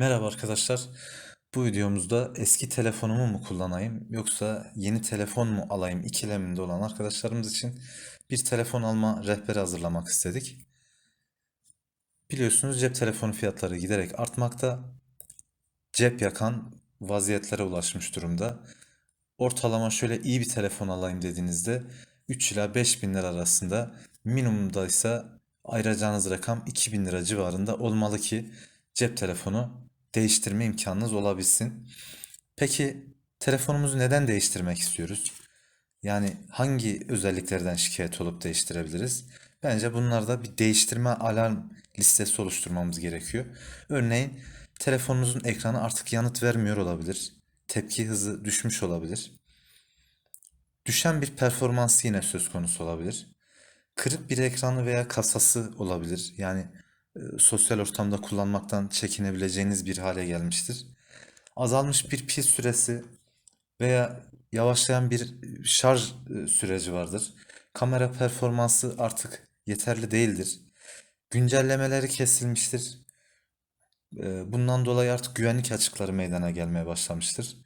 Merhaba arkadaşlar. Bu videomuzda eski telefonumu mu kullanayım yoksa yeni telefon mu alayım ikileminde olan arkadaşlarımız için bir telefon alma rehberi hazırlamak istedik. Biliyorsunuz cep telefonu fiyatları giderek artmakta. Cep yakan vaziyetlere ulaşmış durumda. Ortalama şöyle iyi bir telefon alayım dediğinizde 3 ila 5 bin lira arasında minimumda ise ayıracağınız rakam 2000 lira civarında olmalı ki cep telefonu değiştirme imkanınız olabilsin. Peki telefonumuzu neden değiştirmek istiyoruz? Yani hangi özelliklerden şikayet olup değiştirebiliriz? Bence bunlarda bir değiştirme alarm listesi oluşturmamız gerekiyor. Örneğin telefonunuzun ekranı artık yanıt vermiyor olabilir. Tepki hızı düşmüş olabilir. Düşen bir performansı yine söz konusu olabilir. Kırık bir ekranı veya kasası olabilir. Yani sosyal ortamda kullanmaktan çekinebileceğiniz bir hale gelmiştir. Azalmış bir pil süresi veya yavaşlayan bir şarj e, süreci vardır. Kamera performansı artık yeterli değildir. Güncellemeleri kesilmiştir. E, Bundan dolayı artık güvenlik açıkları meydana gelmeye başlamıştır.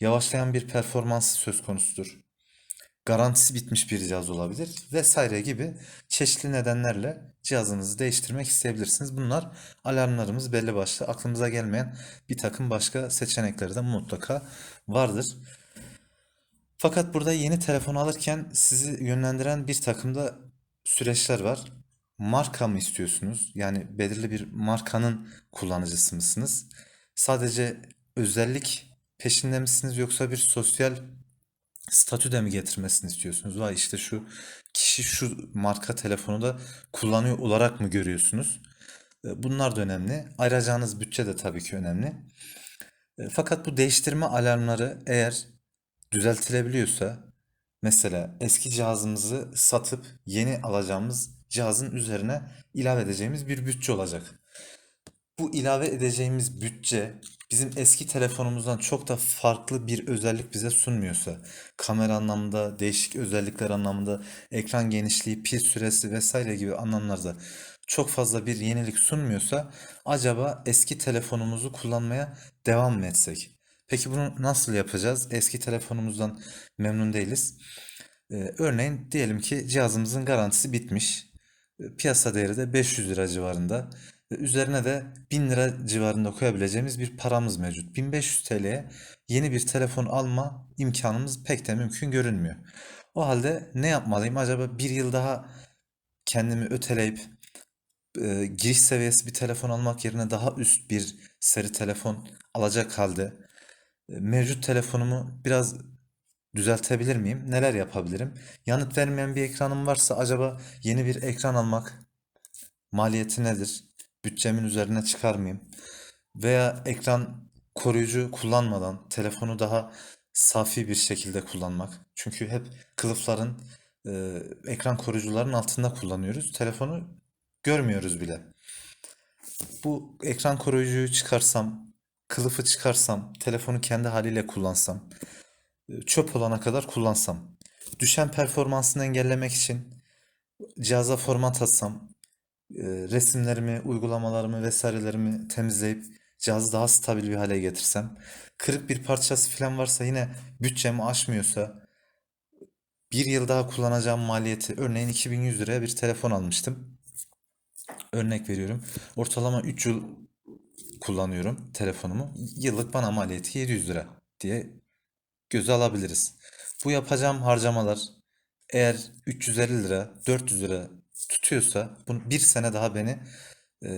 Yavaşlayan bir performans söz konusudur. Garantisi bitmiş bir cihaz olabilir vesaire gibi çeşitli nedenlerle cihazınızı değiştirmek isteyebilirsiniz. Bunlar alarmlarımız belli başlı aklımıza gelmeyen bir takım başka seçenekleri de mutlaka vardır. Fakat burada yeni telefon alırken sizi yönlendiren bir takım da süreçler var. Marka mı istiyorsunuz? Yani belirli bir markanın kullanıcısı mısınız? Sadece özellik peşinde misiniz yoksa bir sosyal statü de mi getirmesini istiyorsunuz? Vay işte şu kişi şu marka telefonu da kullanıyor olarak mı görüyorsunuz? E, Bunlar da önemli. Ayıracağınız bütçe de tabii ki önemli. E, Fakat bu değiştirme alarmları eğer düzeltilebiliyorsa mesela eski cihazımızı satıp yeni alacağımız cihazın üzerine ilave edeceğimiz bir bütçe olacak. Bu ilave edeceğimiz bütçe bizim eski telefonumuzdan çok da farklı bir özellik bize sunmuyorsa, kamera anlamında, değişik özellikler anlamında, ekran genişliği, pil süresi vesaire gibi anlamlarda çok fazla bir yenilik sunmuyorsa acaba eski telefonumuzu kullanmaya devam mı etsek? Peki bunu nasıl yapacağız? Eski telefonumuzdan memnun değiliz. Ee, örneğin diyelim ki cihazımızın garantisi bitmiş. Ee, Piyasa değeri de 500 lira civarında. Üzerine de 1000 lira civarında koyabileceğimiz bir paramız mevcut. 1500 TL'ye yeni bir telefon alma imkanımız pek de mümkün görünmüyor. O halde ne yapmalıyım? Acaba bir yıl daha kendimi öteleyip e, giriş seviyesi bir telefon almak yerine daha üst bir seri telefon alacak halde e, mevcut telefonumu biraz düzeltebilir miyim? Neler yapabilirim? Yanıt vermeyen bir ekranım varsa acaba yeni bir ekran almak maliyeti nedir? Bütçemin üzerine çıkar mıyım? Veya ekran koruyucu kullanmadan telefonu daha safi bir şekilde kullanmak. Çünkü hep kılıfların, e, ekran koruyucuların altında kullanıyoruz. Telefonu görmüyoruz bile. Bu ekran koruyucuyu çıkarsam, kılıfı çıkarsam, telefonu kendi haliyle kullansam, e, çöp olana kadar kullansam, düşen performansını engellemek için cihaza format atsam, resimlerimi, uygulamalarımı vesairelerimi temizleyip cihazı daha stabil bir hale getirsem, kırık bir parçası falan varsa yine bütçemi aşmıyorsa, bir yıl daha kullanacağım maliyeti örneğin 2100 liraya bir telefon almıştım. Örnek veriyorum. Ortalama 3 yıl kullanıyorum telefonumu. Yıllık bana maliyeti 700 lira diye göze alabiliriz. Bu yapacağım harcamalar eğer 350 lira, 400 lira tutuyorsa, bunu bir sene daha beni e,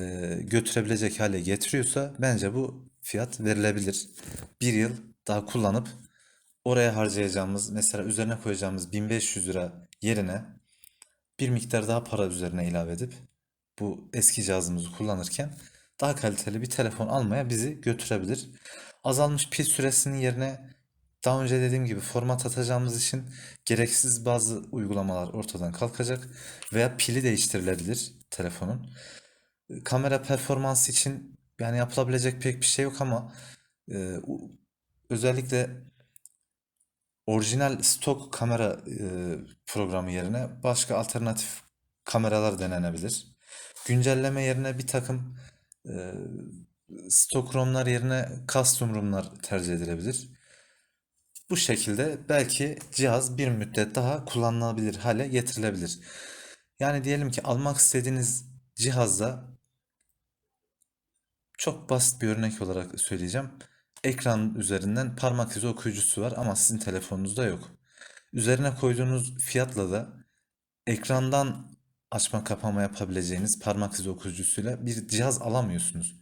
götürebilecek hale getiriyorsa bence bu fiyat verilebilir. Bir yıl daha kullanıp oraya harcayacağımız, mesela üzerine koyacağımız 1500 lira yerine bir miktar daha para üzerine ilave edip bu eski cihazımızı kullanırken daha kaliteli bir telefon almaya bizi götürebilir. Azalmış pil süresinin yerine daha önce dediğim gibi format atacağımız için gereksiz bazı uygulamalar ortadan kalkacak veya pili değiştirilebilir telefonun. Kamera performansı için yani yapılabilecek pek bir şey yok ama e, özellikle orijinal stok kamera e, programı yerine başka alternatif kameralar denenebilir. Güncelleme yerine bir takım e, Stock ROM'lar yerine custom ROM'lar tercih edilebilir. Bu şekilde belki cihaz bir müddet daha kullanılabilir hale getirilebilir. Yani diyelim ki almak istediğiniz cihazda çok basit bir örnek olarak söyleyeceğim. Ekran üzerinden parmak izi okuyucusu var ama sizin telefonunuzda yok. Üzerine koyduğunuz fiyatla da ekrandan açma kapama yapabileceğiniz parmak izi okuyucusuyla bir cihaz alamıyorsunuz.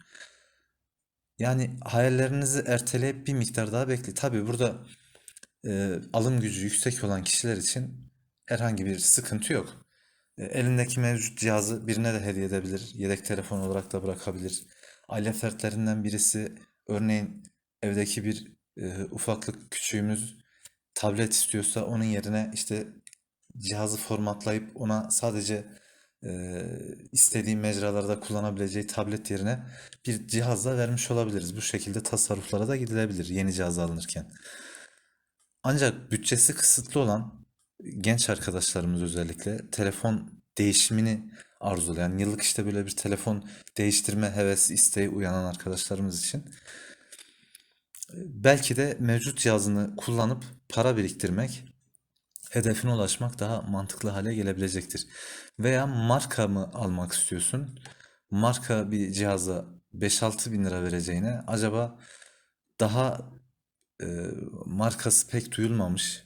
Yani hayallerinizi erteleyip bir miktar daha bekle. Tabii burada e, alım gücü yüksek olan kişiler için herhangi bir sıkıntı yok. E, elindeki mevcut cihazı birine de hediye edebilir. Yedek telefon olarak da bırakabilir. Aile fertlerinden birisi örneğin evdeki bir e, ufaklık küçüğümüz tablet istiyorsa onun yerine işte cihazı formatlayıp ona sadece e, istediği mecralarda kullanabileceği tablet yerine bir cihazla vermiş olabiliriz. Bu şekilde tasarruflara da gidilebilir yeni cihaz alınırken. Ancak bütçesi kısıtlı olan genç arkadaşlarımız özellikle telefon değişimini arzulayan, yıllık işte böyle bir telefon değiştirme hevesi, isteği uyanan arkadaşlarımız için belki de mevcut cihazını kullanıp para biriktirmek, hedefine ulaşmak daha mantıklı hale gelebilecektir. Veya marka mı almak istiyorsun? Marka bir cihaza 5-6 bin lira vereceğine acaba daha e, markası pek duyulmamış,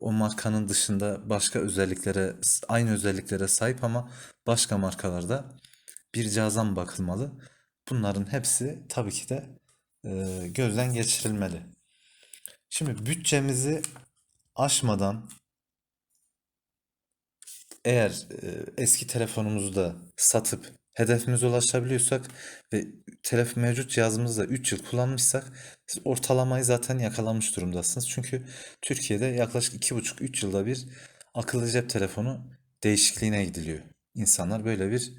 o markanın dışında başka özelliklere, aynı özelliklere sahip ama başka markalarda bir cihaza mı bakılmalı? Bunların hepsi tabii ki de e, gözden geçirilmeli. Şimdi bütçemizi aşmadan eğer e, eski telefonumuzu da satıp hedefimize ulaşabiliyorsak ve telefon mevcut cihazımızı da 3 yıl kullanmışsak siz ortalamayı zaten yakalamış durumdasınız. Çünkü Türkiye'de yaklaşık 2,5-3 yılda bir akıllı cep telefonu değişikliğine gidiliyor. İnsanlar böyle bir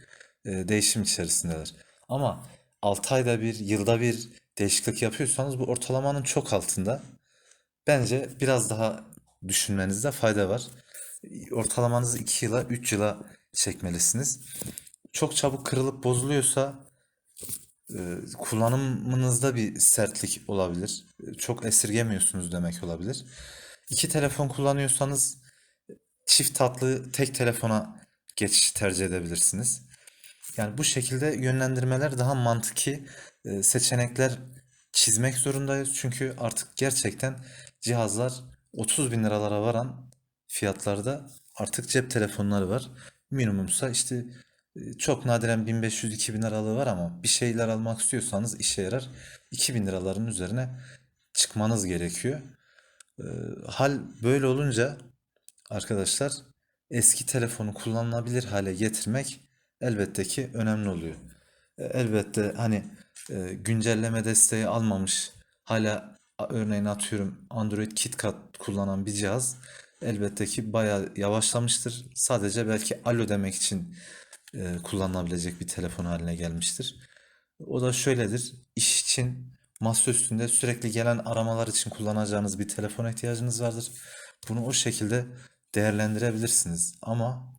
e, değişim içerisindeler. Ama 6 ayda bir, yılda bir değişiklik yapıyorsanız bu ortalamanın çok altında. Bence biraz daha düşünmenizde fayda var. Ortalamanızı 2 yıla 3 yıla çekmelisiniz. Çok çabuk kırılıp bozuluyorsa e, kullanımınızda bir sertlik olabilir. Çok esirgemiyorsunuz demek olabilir. İki telefon kullanıyorsanız çift tatlı tek telefona geçiş tercih edebilirsiniz. Yani bu şekilde yönlendirmeler daha mantıki e, seçenekler çizmek zorundayız. Çünkü artık gerçekten cihazlar 30 bin liralara varan fiyatlarda artık cep telefonları var. Minimumsa işte e, çok nadiren 1500-2000 liralığı var ama bir şeyler almak istiyorsanız işe yarar. 2000 liraların üzerine çıkmanız gerekiyor. E, hal böyle olunca arkadaşlar eski telefonu kullanılabilir hale getirmek elbette ki önemli oluyor. E, Elbette hani e, güncelleme desteği almamış hala örneğin atıyorum Android KitKat kullanan bir cihaz elbette ki bayağı yavaşlamıştır. Sadece belki alo demek için e, kullanılabilecek bir telefon haline gelmiştir. O da şöyledir. İş için masa üstünde sürekli gelen aramalar için kullanacağınız bir telefona ihtiyacınız vardır. Bunu o şekilde değerlendirebilirsiniz. Ama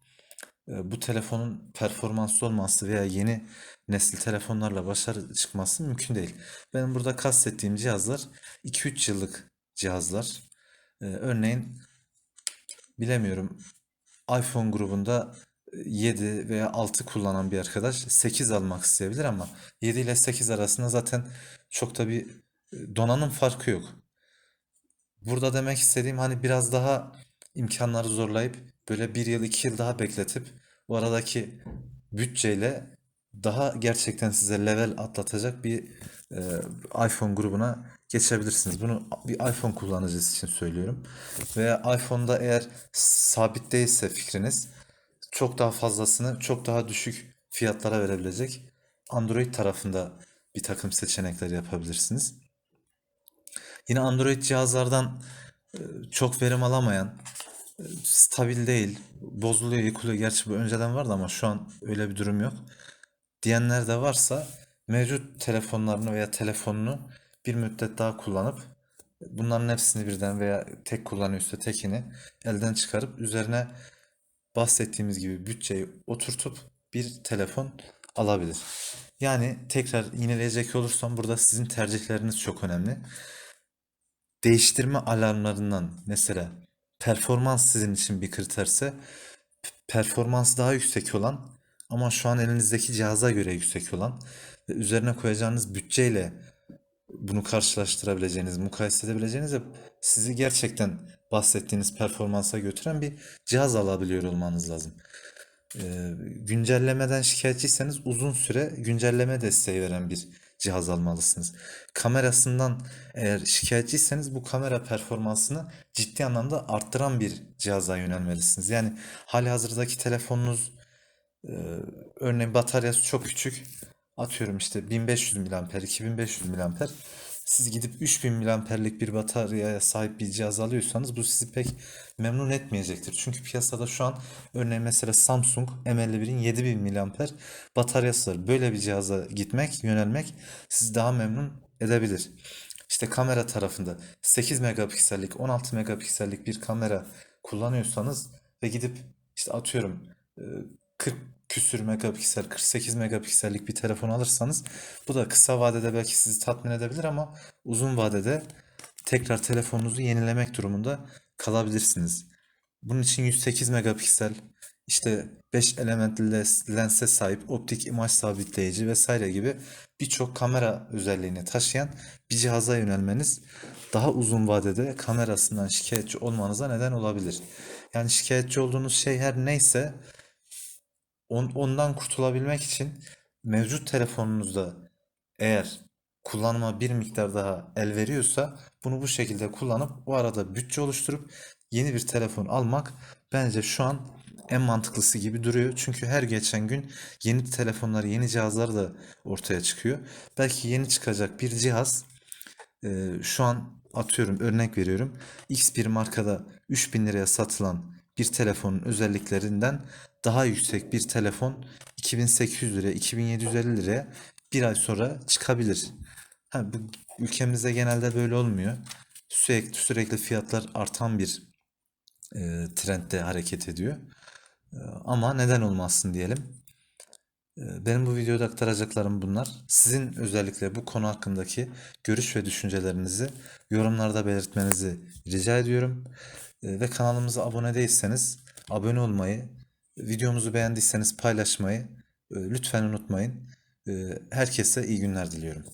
e, bu telefonun performanslı olması veya yeni nesil telefonlarla başarı çıkması mümkün değil. Benim burada kastettiğim cihazlar 2-3 yıllık cihazlar. E, örneğin bilemiyorum iPhone grubunda 7 veya 6 kullanan bir arkadaş 8 almak isteyebilir ama 7 ile 8 arasında zaten çok da bir e, donanım farkı yok. Burada demek istediğim hani biraz daha imkanları zorlayıp böyle bir yıl iki yıl daha bekletip bu aradaki bütçeyle daha gerçekten size level atlatacak bir e, iPhone grubuna geçebilirsiniz. Bunu bir iPhone kullanıcısı için söylüyorum. Veya iPhone'da eğer sabit değilse fikriniz çok daha fazlasını çok daha düşük fiyatlara verebilecek Android tarafında bir takım seçenekler yapabilirsiniz. Yine Android cihazlardan e, çok verim alamayan, e, stabil değil, bozuluyor, yıkılıyor. Gerçi bu önceden vardı ama şu an öyle bir durum yok. Diyenler de varsa mevcut telefonlarını veya telefonunu bir müddet daha kullanıp bunların hepsini birden veya tek kullanıyorsa tekini elden çıkarıp üzerine bahsettiğimiz gibi bütçeyi oturtup bir telefon alabilir. Yani tekrar yineleyecek olursam burada sizin tercihleriniz çok önemli. Değiştirme alarmlarından mesela performans sizin için bir kriterse performans daha yüksek olan ama şu an elinizdeki cihaza göre yüksek olan ve üzerine koyacağınız bütçeyle bunu karşılaştırabileceğiniz, mukayese edebileceğiniz ve sizi gerçekten bahsettiğiniz performansa götüren bir cihaz alabiliyor olmanız lazım. Ee, güncellemeden şikayetçiyseniz uzun süre güncelleme desteği veren bir cihaz almalısınız. Kamerasından eğer şikayetçiyseniz bu kamera performansını ciddi anlamda arttıran bir cihaza yönelmelisiniz. Yani halihazırdaki telefonunuz ee, örneğin bataryası çok küçük. Atıyorum işte 1500 mAh, 2500 mAh. Siz gidip 3000 mAh'lik bir bataryaya sahip bir cihaz alıyorsanız bu sizi pek memnun etmeyecektir. Çünkü piyasada şu an örneğin mesela Samsung M51'in 7000 mAh bataryası var. Böyle bir cihaza gitmek, yönelmek sizi daha memnun edebilir. İşte kamera tarafında 8 megapiksellik, 16 megapiksellik bir kamera kullanıyorsanız ve gidip işte atıyorum e, 40 küsür megapiksel, 48 megapiksellik bir telefon alırsanız bu da kısa vadede belki sizi tatmin edebilir ama uzun vadede tekrar telefonunuzu yenilemek durumunda kalabilirsiniz. Bunun için 108 megapiksel, işte 5 elementli lens- lense sahip optik imaj sabitleyici vesaire gibi birçok kamera özelliğini taşıyan bir cihaza yönelmeniz daha uzun vadede kamerasından şikayetçi olmanıza neden olabilir. Yani şikayetçi olduğunuz şey her neyse on- ondan kurtulabilmek için mevcut telefonunuzda eğer kullanıma bir miktar daha el veriyorsa bunu bu şekilde kullanıp o arada bütçe oluşturup yeni bir telefon almak bence şu an en mantıklısı gibi duruyor. Çünkü her geçen gün yeni telefonlar, yeni cihazlar da ortaya çıkıyor. Belki yeni çıkacak bir cihaz ee, şu an atıyorum örnek veriyorum. X bir markada 3000 liraya satılan bir telefonun özelliklerinden daha yüksek bir telefon 2800 liraya 2750 liraya bir ay sonra çıkabilir. Ha, bu ülkemizde genelde böyle olmuyor. Sürekli sürekli fiyatlar artan bir e, trendde hareket ediyor. E, ama neden olmasın diyelim. Ee, Benim bu videoda aktaracaklarım bunlar. Sizin özellikle bu konu hakkındaki görüş ve düşüncelerinizi yorumlarda belirtmenizi rica ediyorum. Ee, Ve kanalımıza abone değilseniz abone olmayı, videomuzu beğendiyseniz paylaşmayı e, lütfen unutmayın. Ee, Herkese iyi günler diliyorum.